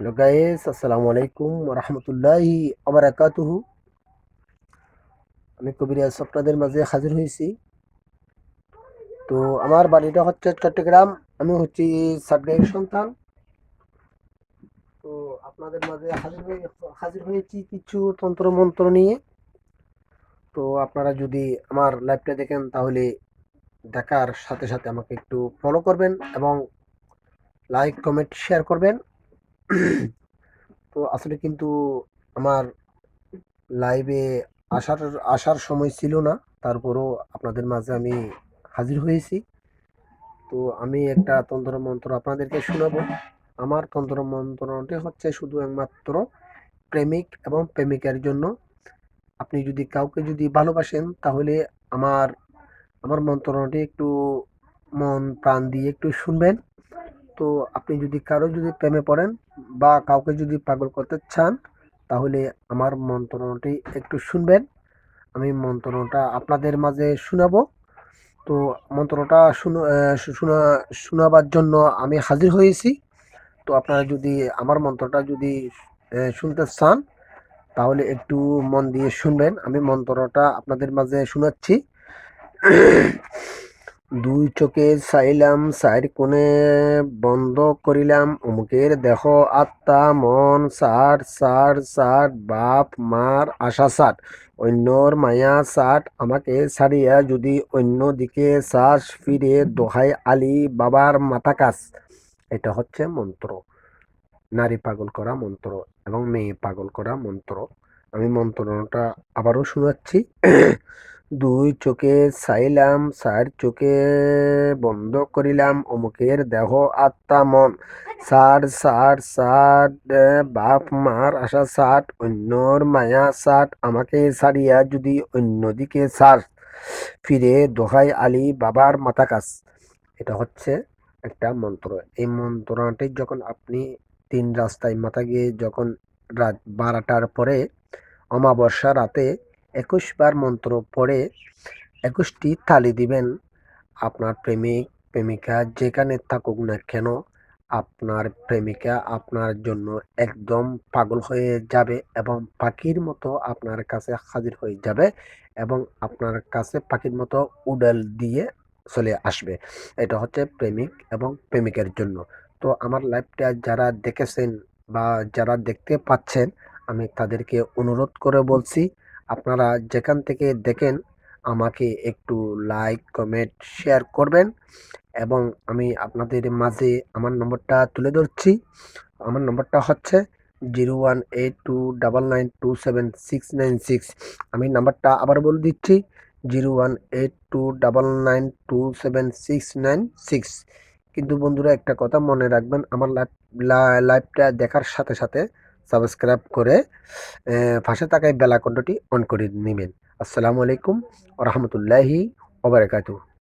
Hello guys আসসালামু আলাইকুম রহমতুল্লাহি আবরাকাতুহু আমি কবিরাজ আপনাদের মাঝে হাজির হয়েছি। তো আমার বাড়িটা হচ্ছে চট্টগ্রাম। আমি হচ্ছি সাতগাঁয়ের সন্তান। তো আপনাদের মাঝে হাজির হয়ে, হাজির হয়েছি কিছু তন্ত্র মন্ত্র নিয়ে। তো আপনারা যদি আমার লাইভটা দেখেন, তাহলে দেখার সাথে সাথে আমাকে একটু ফলো করবেন এবং লাইক কমেন্ট শেয়ার করবেন। তো আসলে কিন্তু আমার লাইভে আসার আসার সময় ছিল না। তারপরও আপনাদের মাঝে আমি হাজির হয়েছি। তো আমি একটা তন্ত্র মন্ত্র আপনাদেরকে শোনাবো। আমার তন্ত্র মন্ত্রটি হচ্ছে শুধু একমাত্র প্রেমিক এবং প্রেমিকার জন্য। আপনি যদি কাউকে যদি ভালোবাসেন, তাহলে আমার আমার মন্ত্রটি একটু মন প্রাণ দিয়ে একটু শুনবেন। তো আপনি যদি কারও যদি প্রেমে পড়েন বা কাউকে যদি পাগল করতে চান, তাহলে আমার মন্ত্রণটি একটু শুনবেন। আমি মন্ত্রণটা আপনাদের মাঝে শোনাবো। তো মন্ত্রটা শুনো শোনা, শোনাবার জন্য আমি হাজির হয়েছি। তো আপনারা যদি আমার মন্ত্রটা যদি শুনতে চান, তাহলে একটু মন দিয়ে শুনবেন। আমি মন্ত্রটা আপনাদের মাঝে শোনাচ্ছি। দুই চোখে চাইলাম চাইর কোণে বন্ধ করিলাম অমুকের দেহ, আত্মা, মন সার সার সার বাপ মার আশা সাট অন্যর মায়া সাট আমাকে ছাড়িয়া যদি অন্য দিকে শ্বাস ফিরে দোহাই আলী বাবার মাথা কাছ এটা হচ্ছে মন্ত্র নারী পাগল করা মন্ত্র এবং মেয়ে পাগল করা মন্ত্র আমি মন্ত্রটা আবারও শোনাচ্ছি। দুই চোখে চাইলাম, চার চোখে বন্ধ করিলাম অমুকের দেহ, আত্মা, মন। সার সার সাট বাপ মার আশা সাট অন্যর মায়া সাট আমাকে সারিয়া যদি অন্যদিকে সার ফিরে দোহাই আলী বাবার মাথা কাছ এটা হচ্ছে একটা মন্ত্র। এই মন্ত্রটি যখন আপনি তিন রাস্তায় মাথা গিয়ে যখন রাত বারোটার পরে অমাবস্যা রাতে একুশ বার মন্ত্র পড়ে একুশটি তালি দিবেন। আপনার প্রেমিক, প্রেমিকা যেখানে থাকুক না কেন, আপনার প্রেমিকা আপনার জন্য একদম পাগল হয়ে যাবে এবং পাখির মতো আপনার কাছে হাজির হয়ে যাবে এবং আপনার কাছে পাখির মতো উডাল দিয়ে চলে আসবে। এটা হচ্ছে প্রেমিক এবং প্রেমিকের জন্য। তো আমার লাইফটা যারা দেখেছেন বা যারা দেখতে পাচ্ছেন, আমি তাদেরকে অনুরোধ করে বলছি আপনারা যেখান থেকে দেখেন, আমাকে একটু লাইক কমেন্ট শেয়ার করবেন এবং আমি আপনাদের মাঝে আমার নম্বরটা তুলে ধরছি। আমার নম্বরটা হচ্ছে zero one eight two double nine two seven six nine six আমি নাম্বারটা আবার বলে দিচ্ছি zero one eight two double nine two seven six nine six কিন্তু বন্ধুরা, একটা কথা মনে রাখবেন, আমার লাইভটা দেখার সাথে সাথে সাবস্ক্রাইব করে পাশে থাকায় বেলাকণ্ডটি অন করে নেবেন। আসসালামু আলাইকুম রহমতুল্লাহি ওবরাকাতু